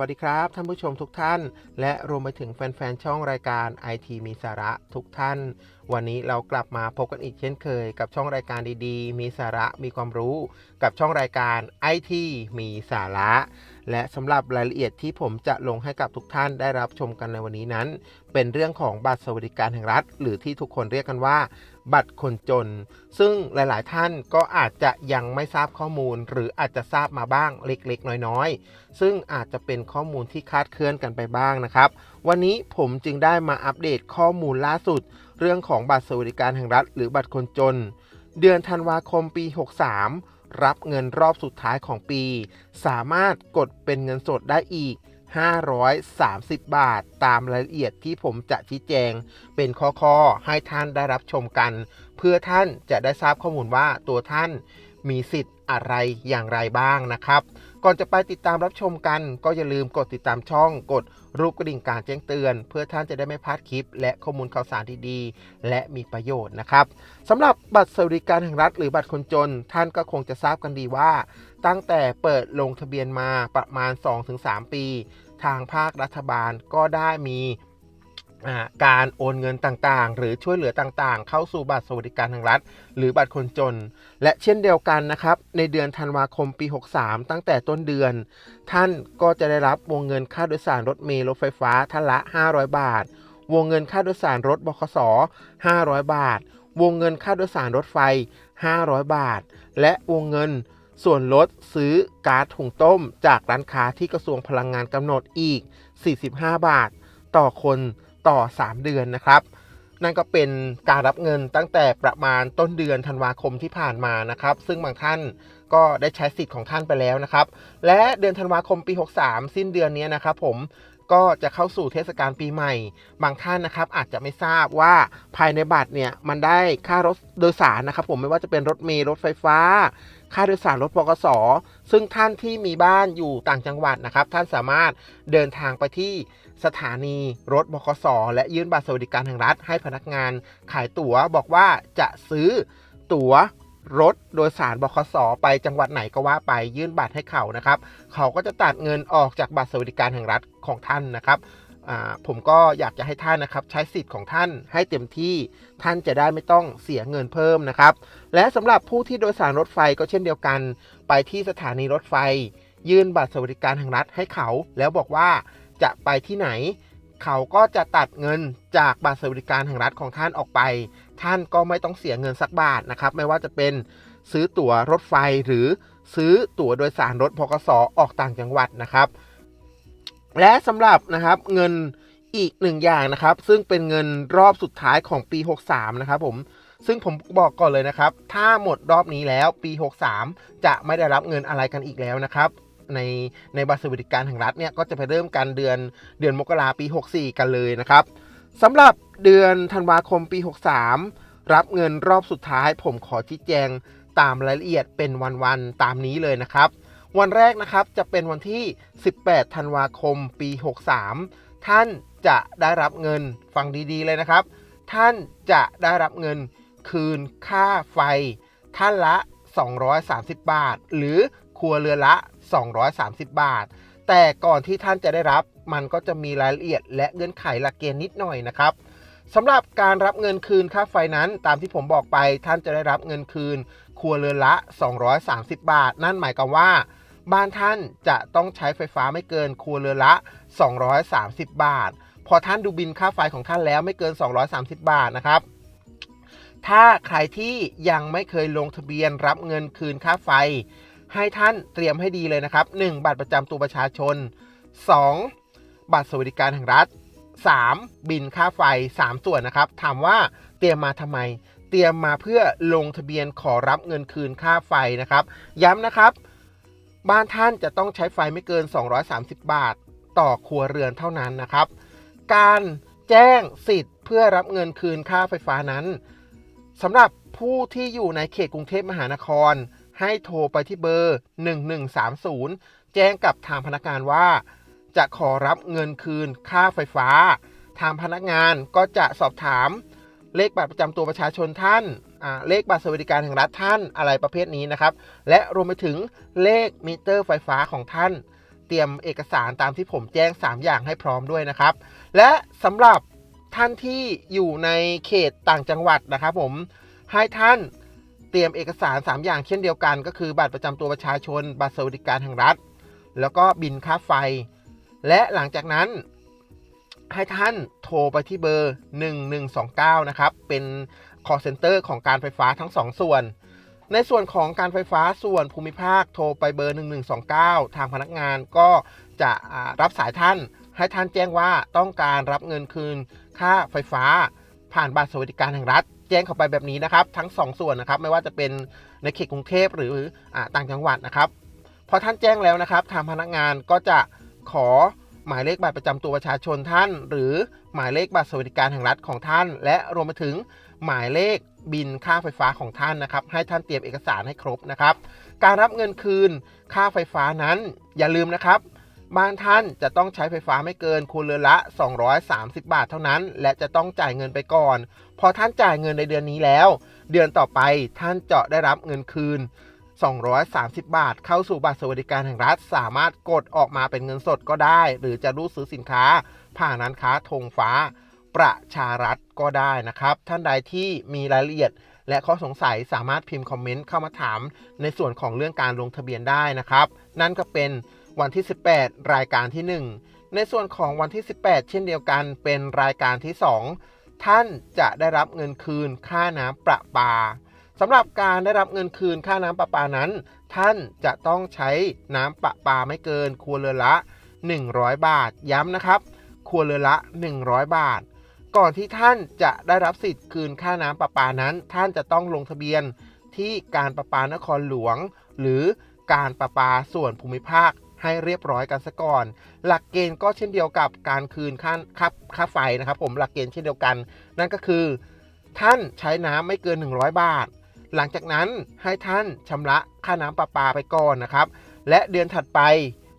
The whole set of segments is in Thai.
วัสดีครับ ท่านผู้ชมทุกท่าน และรวมไปถึงแฟนๆ ช่องรายการ IT มีสาระทุกท่าน วันนี้เรากลับมาพบกันอีกเช่นเคย กับช่องรายการดีๆ มีสาระมีความรู้ กับช่องรายการ IT มีสาระ และสำหรับรายละเอียดที่ผมจะลงให้กับทุกท่านได้รับชมกันในวันนี้นั้น เป็นเรื่องของบัตรสวัสดิการแห่งรัฐ หรือที่ทุกคนเรียกกันว่า บัตรคนจน ซึ่งหลายๆ ท่านก็อาจจะยังไม่ทราบข้อมูล หรืออาจจะทราบมาบ้างเล็กๆ น้อยๆ ซึ่งอาจจะเป็นข้อมูลที่คาดเคลื่อนกันไปบ้างนะครับ วันนี้ผมจึงได้มาอัปเดตข้อมูลล่าสุด เรื่องของบัตรสวัสดิการแห่งรัฐ หรือบัตรคนจน เดือนธันวาคมปี 63 รับเงินรอบสุดท้ายของปี สามารถกดเป็นเงินสดได้อีก 530 บาท ตามรายละเอียดที่ผมจะชี้แจง เป็นข้อๆ ให้ท่านได้รับชมกัน เพื่อท่านจะได้ทราบข้อมูลว่าตัวท่านมีสิทธิ์อะไรอย่างไรบ้างนะครับ ก่อนจะไปติดตามรับชมกัน ก็อย่าลืมกดติดตามช่อง กดรูปกระดิ่งการแจ้งเตือน เพื่อท่านจะได้ไม่พลาดคลิป และข้อมูลข่าวสารที่ดีและมีประโยชน์นะครับสำหรับบัตรสวัสดิการแห่งรัฐหรือบัตรคนจน ท่านก็คงจะทราบกันดีว่า ตั้งแต่เปิดลงทะเบียนมาประมาณ 2-3 ปี ทางภาครัฐบาลก็ได้มี การโอนเงินต่างๆ หรือช่วยเหลือต่างๆ เข้าสู่บัตรสวัสดิการแห่งรัฐ หรือบัตรคนจน และเช่นเดียวกันนะครับ ในเดือนธันวาคมปี 63 ตั้งแต่ต้นเดือน ท่านก็จะได้รับวงเงินค่าโดยสารรถเมล์รถไฟฟ้าท่านละ 500 บาท วงเงินค่าโดยสารรถบขส 500 บาท วงเงินค่าโดยสารรถไฟ 500 บาท และวงเงินส่วนลดซื้อก๊าซถุงต้ม จากร้านค้าที่กระทรวงพลังงานกำหนดอีก 45 บาท ต่อคน ต่อ 3 เดือนนะครับ นั่นก็เป็นการรับเงินตั้งแต่ประมาณต้นเดือนธันวาคมที่ผ่านมานะครับ ซึ่งบางท่านก็ได้ใช้สิทธิ์ของท่านไปแล้วนะครับ และเดือนธันวาคมปี 63 สิ้นเดือนนี้นะครับผม ก็จะเข้าสู่เทศกาลปีใหม่ บางท่านนะครับอาจจะไม่ทราบว่าภายในบัตรเนี่ยมันได้ค่ารถโดยสารนะครับ ผมไม่ว่าจะเป็นรถเมล์รถไฟฟ้า ค่าโดยสารรถปกสซึ่งท่านที่มีบ้านอยู่ต่างจังหวัดนะครับ ท่านสามารถเดินทางไปที่สถานีรถบกสและยื่นบัตรสวัสดิการแห่งรัฐ ให้พนักงานขายตั๋วบอกว่าจะซื้อตั๋ว รถโดยสารบคสไปจังหวัดไหนก็ว่าไปยื่นบัตรให้เขานะครับ เขาก็จะตัดเงินออกจากบัตรสวัสดิการแห่งรัฐของท่านนะครับผมก็อยากจะให้ท่านนะครับใช้สิทธิ์ของท่านให้เต็มที่ท่านจะได้ไม่ต้องเสียเงินเพิ่มนะครับ และสำหรับผู้ที่โดยสารรถไฟก็เช่นเดียวกัน ไปที่สถานีรถไฟ ยื่นบัตรสวัสดิการแห่งรัฐให้เขา แล้วบอกว่าจะไปที่ไหน เขาก็จะตัดเงินจากบัตรสวัสดิการแห่งรัฐของท่านออกไป ท่านก็ไม่ต้องเสียเงินสักบาทนะครับ ไม่ว่าจะเป็นซื้อตั๋วรถไฟหรือซื้อตั๋วโดยสารรถพกสออกต่างจังหวัดนะครับ และสำหรับนะครับเงินอีกหนึ่งอย่างนะครับ ซึ่งเป็นเงินรอบสุดท้ายของปี 63 นะครับผมซึ่งผมบอกก่อนเลยนะครับ ถ้าหมดรอบนี้แล้วปี 63 จะไม่ได้รับเงินอะไรกันอีกแล้วนะครับ ในในบัตรสวัสดิการแห่งรัฐเนี่ยก็จะไปเริ่มกันเดือนเดือนมกราปี 64 กันเลยนะครับสำหรับเดือนธันวาคมปี 63 รับเงินรอบสุดท้าย ผมขอชี้แจงตามรายละเอียดเป็นวันๆตามนี้เลยนะครับ วันแรกนะครับจะเป็นวันที่ 18 ธันวาคมปี 63 ท่านจะได้รับเงินฟังดีๆเลยนะครับ ท่านจะได้รับเงินคืนค่าไฟ ท่านละ 230 บาท หรือ ครัวเรือนละ 230 บาท แต่ก่อนที่ท่านจะได้รับมันก็จะมีรายละเอียด และเงื่อนไขหลักเกณฑ์นิดหน่อยนะครับสำหรับการรับเงินคืนค่าไฟนั้น ตามที่ผมบอกไปท่านจะได้รับเงินคืน ครัวเรือนละ 230 บาท นั่นหมายความว่า บ้านท่านจะต้องใช้ไฟฟ้าไม่เกินครัวเรือนละ 230 บาท พอท่านดูบินค่าไฟของท่านแล้วไม่เกิน 230 บาทนะครับถ้าใครที่ยังไม่เคยลงทะเบียนรับเงินคืนค่าไฟ ให้ท่านเตรียมให้ดีเลยนะครับ 1. บัตรประจำตัวประชาชน 2. บัตรสวัสดิการแห่งรัฐ 3. บินค่าไฟ 3 ส่วนนะครับ ถามว่าเตรียมมาทำไม เตรียมมาเพื่อลงทะเบียนขอรับเงินคืนค่าไฟนะครับ ย้ำนะครับ บ้านท่านจะต้องใช้ไฟไม่เกิน 230 บาท ต่อครัวเรือนเท่านั้นนะครับ การแจ้งสิทธิ์เพื่อรับเงินคืนค่าไฟฟ้านั้นสำหรับผู้ที่อยู่ในเขตกรุงเทพมหานคร ให้โทรไปที่เบอร์ 1130 แจ้งกับทางพนักงานว่า จะขอรับเงินคืนค่าไฟฟ้า ทางพนักงานก็จะสอบถาม เลขบัตรประจำตัวประชาชนท่านอ่าเลขบัตรสวัสดิการแห่งรัฐท่านอะไรประเภทนี้นะครับ และรวมไปถึงเลขมิเตอร์ไฟฟ้าของท่าน เตรียมเอกสารตามที่ผมแจ้ง 3 อย่างให้พร้อมด้วยนะครับ และสำหรับท่านที่อยู่ในเขตต่างจังหวัดนะครับผมให้ท่าน เตรียมเอกสาร 3 อย่างเช่นเดียวกัน ก็คือบัตรประจำตัวประชาชน บัตรสวัสดิการแห่งรัฐ แล้วก็บินค่าไฟ และหลังจากนั้นให้ท่านโทรไปที่เบอร์ 1129 นะครับ เป็น call center ของการไฟฟ้าทั้ง 2 ส่วน ในส่วนของการไฟฟ้าส่วนภูมิภาคโทรไปเบอร์ 1129 ทางพนักงานก็จะรับสายท่าน ให้ท่านแจ้งว่าต้องการรับเงินคืน ค่าไฟฟ้าผ่านบัตรสวัสดิการแห่งรัฐ แจ้งเข้าไปแบบนี้นะครับ ทั้ง 2 ส่วนนะครับ ไม่ว่าจะเป็นในเขตกรุงเทพหรืออต่างจังหวัดนะครับพอท่านแจ้งแล้วนะครับ ทางพนักงานก็จะขอหมายเลขบัตรประจำตัวประชาชนท่าน หรือหมายเลขบัตรสวัสดิการแห่งรัฐของท่าน และรวมไปถึงหมายเลขบินค่าไฟฟ้าของท่านนะครับ ให้ท่านเตรียมเอกสารให้ครบนะครับ การรับเงินคืนค่าไฟฟ้านั้นอย่าลืมนะครับ บานท่านจะต้องใช้ไฟฟ้าไม่เกินครัวเรือนละ 230 บาทเท่านั้น และจะต้องจ่ายเงินไปก่อน พอท่านจ่ายเงินในเดือนนี้แล้ว เดือนต่อไปท่านจะได้รับเงินคืน 230 บาท เข้าสู่บัตรสวัสดิการแห่งรัฐ สามารถกดออกมาเป็นเงินสดก็ได้ หรือจะรูดซื้อสินค้า ผ่านร้านค้าธงฟ้า ประชารัฐก็ได้นะครับ ท่านใดที่มีรายละเอียดและข้อสงสัยสามารถพิมพ์คอมเมนต์เข้ามาถาม ในส่วนของเรื่องการลงทะเบียนได้นะครับ นั่นก็เป็น วันที่ 18 รายการที่ 1 ในส่วนของวันที่ 18 เช่นเดียวกันเป็นรายการที่ 2 ท่านจะได้รับเงินคืนค่าน้ำประปาสำหรับการได้รับเงินคืนค่าน้ำประปานั้น ท่านจะต้องใช้น้ำประปาไม่เกินครัวเรือนละ 100 บาทย้ำนะครับครัวเรือนละ 100 บาท ก่อนที่ท่านจะได้รับสิทธิ์คืนค่าน้ำประปานั้น ท่านจะต้องลงทะเบียนที่การประปานครหลวง หรือการประปาส่วนภูมิภาค ให้เรียบร้อยกันซะก่อน หลักเกณฑ์ก็เช่นเดียวกับการคืนค่าค่าค่าไฟนะครับ ผมหลักเกณฑ์เช่นเดียวกัน นั่นก็คือ ท่านใช้น้ำไม่เกิน 100 บาท หลังจากนั้นให้ท่านชำระค่าน้ำประปาไปก่อนนะครับ และเดือนถัดไป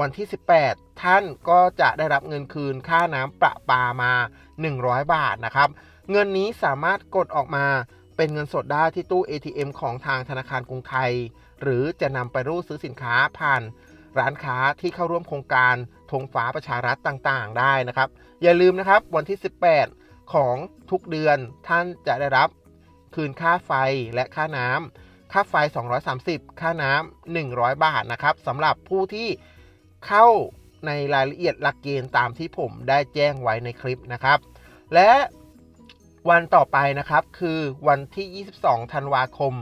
วันที่ 18 ท่านก็จะได้รับเงินคืนค่าน้ำประปามา 100 บาทนะครับ เงินนี้สามารถกดออกมาเป็นเงินสดได้ที่ตู้ ATM ของทางธนาคารกรุงไทย หรือจะนำไปรูดซื้อสินค้าผ่าน ร้านค้าที่เข้าร่วมโครงการธงฟ้าประชารัฐต่างๆ ได้นะครับ อย่าลืมนะครับวันที่ 18 ของทุกเดือนท่านจะได้รับคืนค่าไฟและค่าน้ำค่าไฟ 230 ค่าน้ำ100 บาทนะครับสำหรับผู้ที่เข้าในรายละเอียดหลักเกณฑ์ตามที่ผมได้แจ้งไว้ในคลิปนะครับ และวันต่อไปนะครับคือวันที่ 22 ธันวาคม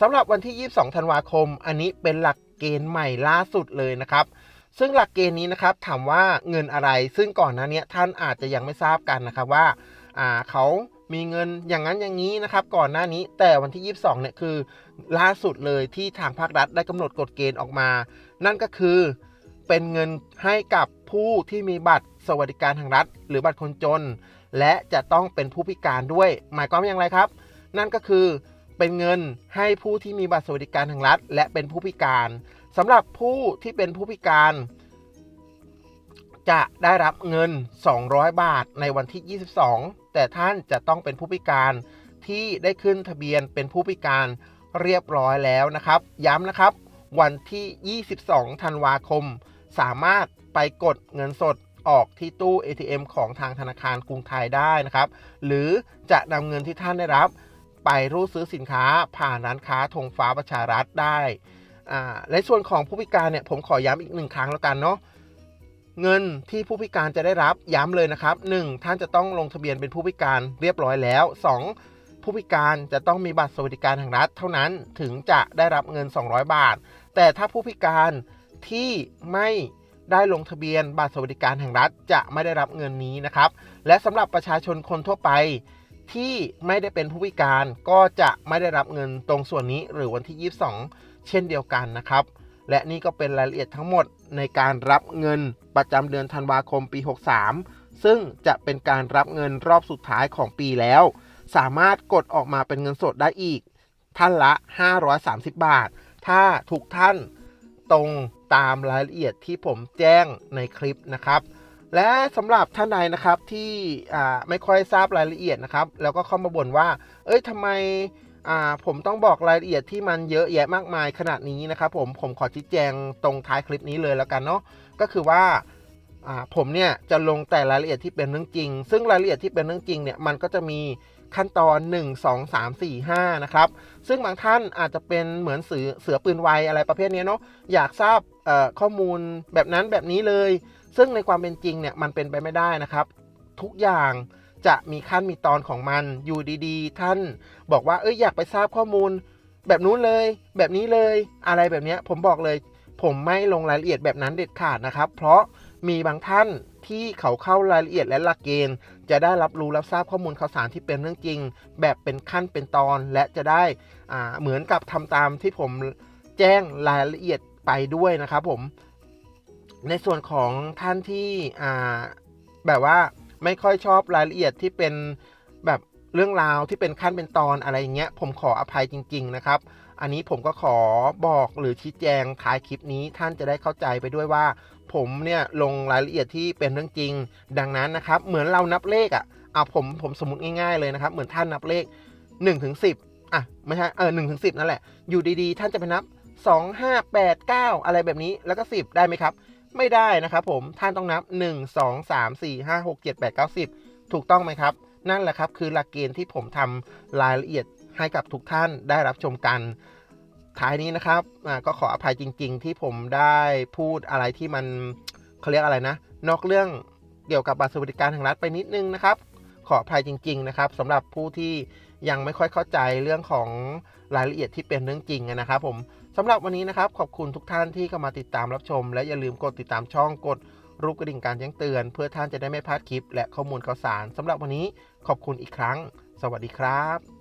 สำหรับวันที่ 22 ธันวาคม อันนี้เป็นหลัก เกณฑ์ใหม่ล่าสุดเลยนะครับ ซึ่งหลักเกณฑ์นี้นะครับถามว่าเงินอะไร ซึ่งก่อนหน้านี้ท่านอาจจะยังไม่ทราบกันนะครับว่าอ่าเขามีเงินอย่างนั้นอย่างนี้นะครับ ก่อนหน้านี้แต่วันที่ 22เนี่ยคือล่าสุดเลยที่ทางภาครัฐได้กำหนดกฎเกณฑ์ออกมา นั่นก็คือเป็นเงินให้กับผู้ที่มีบัตรสวัสดิการแห่งรัฐ หรือบัตรคนจน และจะต้องเป็นผู้พิการด้วย หมายความว่าอย่างไรครับ นั่นก็คือ เป็นเงินให้ผู้ที่มีบัตรสวัสดิการแห่งรัฐ และเป็นผู้พิการสำหรับผู้ที่เป็นผู้พิการ จะได้รับเงิน 200 บาทในวันที่ 22 แต่ท่านจะต้องเป็นผู้พิการที่ได้ขึ้นทะเบียนเป็นผู้พิการเรียบร้อยแล้วนะครับ ย้ำนะครับ วันที่ 22 ธันวาคม สามารถไปกดเงินสดออกที่ตู้ ATM ของทางธนาคารกรุงไทยได้นะครับ หรือจะนำเงินที่ท่านได้รับ ไปรูดซื้อสินค้าผ่านร้านค้าธงฟ้าประชารัฐได้อ่าในส่วนของผู้พิการเนี่ยผมขอย้ำอีกหนึ่งครั้งแล้วกันเนาะเงินที่ผู้พิการจะได้รับย้ำเลยนะครับ 1. ท่านจะต้องลงทะเบียนเป็นผู้พิการเรียบร้อยแล้ว 2. ผู้พิการจะต้องมีบัตรสวัสดิการแห่งรัฐเท่านั้นถึงจะได้รับเงิน 200 บาท แต่ถ้าผู้พิการที่ไม่ได้ลงทะเบียนบัตรสวัสดิการแห่งรัฐจะไม่ได้รับเงินนี้นะครับ และสำหรับประชาชนคนทั่วไป ที่ไม่ได้เป็นผู้พิการก็จะไม่ได้รับเงินตรงส่วนนี้หรือวันที่ 22 เช่นเดียวกันนะครับ และนี่ก็เป็นรายละเอียดทั้งหมดในการรับเงินประจำเดือนธันวาคมปี 63 ซึ่งจะเป็นการรับเงินรอบสุดท้ายของปีแล้ว สามารถกดออกมาเป็นเงินสดได้อีก ท่านละ 530 บาท ถ้าทุกท่านตรงตามรายละเอียดที่ผมแจ้งในคลิปนะครับ และสำหรับท่านใดนะครับที่ไม่ค่อยทราบรายละเอียดนะครับ แล้วก็เข้ามาบ่นว่า เอ้ยทำไมาผมต้องบอกรายละเอียดที่มันเยอะแยะมากมายขนาดนี้นะครับผมผมขอชี้แจงตรงท้ายคลิปนี้เลยแล้วกันเนาะก็คือว่าาผมเนี่ยจะลงแต่รายละเอียดที่เป็นเรื่องจริง ซึ่งรายละเอียดที่เป็นเรื่องจริงเนี่ยมันก็จะมีขั้นตอน 1 2 3 4 5 นะครับ ซึ่งบางท่านอาจจะเป็นเหมือนเสือเสือปืนไวอะไรประเภทนี้เนาะอยากทราบข้อมูลแบบนั้นแบบนี้เลย ซึ่งในความเป็นจริงเนี่ยมันเป็นไปไม่ได้นะครับ ทุกอย่างจะมีขั้นมีตอนของมันอยู่ดีๆ ท่านบอกว่าเอ้ยอยากไปทราบข้อมูล แบบนู้นเลย แบบนี้เลยอะไรแบบเนี้ยผมบอกเลย ผมไม่ลงรายละเอียดแบบนั้นเด็ดขาดนะครับ เพราะมีบางท่านที่เขาเข้ารายละเอียดและหลักเกณฑ์ จะได้รับรู้รับทราบข้อมูลข่าวสารที่เป็นเรื่องจริง แบบเป็นขั้นเป็นตอนและจะได้เหมือนกับทำตามที่ผมแจ้งรายละเอียดไปด้วยนะครับผม ในส่วนของท่านที่อ่าแบบว่าไม่ค่อยชอบรายละเอียดที่เป็นแบบเรื่องราวที่เป็นขั้นเป็นตอนอะไรอย่างเงี้ย ผมขออภัยจริง ๆ นะครับ อันนี้ผมก็ขอบอกหรือชี้แจงท้ายคลิปนี้ท่านจะได้เข้าใจไปด้วยว่า ผมเนี่ยลงรายละเอียดที่เป็นเรื่องจริง ดังนั้นนะครับ เหมือนเรานับเลขอะ่ะเอาผมผมสมมติง่ายๆเลยนะครับ เหมือนท่านนับเลข1นถึงสิอะไม่ใช่เออหนึ่งถึงสินั่นแหละ อยู่ดีๆ ท่านจะไปนับ 2 5 8 9 อะไรแบบนี้แล้วก็ 10 ได้ไหมครับ ไม่ได้นะครับผมท่านต้องนับ 1 2 3 4 5 6 7 8 9 10 ถูกต้องไหมครับ นั่นแหละครับคือหลักเกณฑ์ที่ผมทำรายละเอียดให้กับทุกท่านได้รับชมกันท้ายนี้นะครับก็ขออภัยจริง ๆ ที่ผมได้พูดอะไรที่มันเขาเรียกอะไรนะ นอกเรื่องเกี่ยวกับบัตรสวัสดิการแห่งรัฐไปนิดนึงนะครับ ขออภัยจริง ๆ นะครับสำหรับผู้ที่ ยังไม่ค่อยเข้าใจเรื่องของรายละเอียดที่เป็นเรื่องจริงนะครับผมสำหรับวันนี้นะครับขอบคุณทุกท่านที่เข้ามาติดตามรับชม และอย่าลืมกดติดตามช่องกดรูปกระดิ่งการแจ้งเตือน เพื่อท่านจะได้ไม่พลาดคลิป และข้อมูลข่าวสารสำหรับวันนี้ขอบคุณอีกครั้ง สวัสดีครับ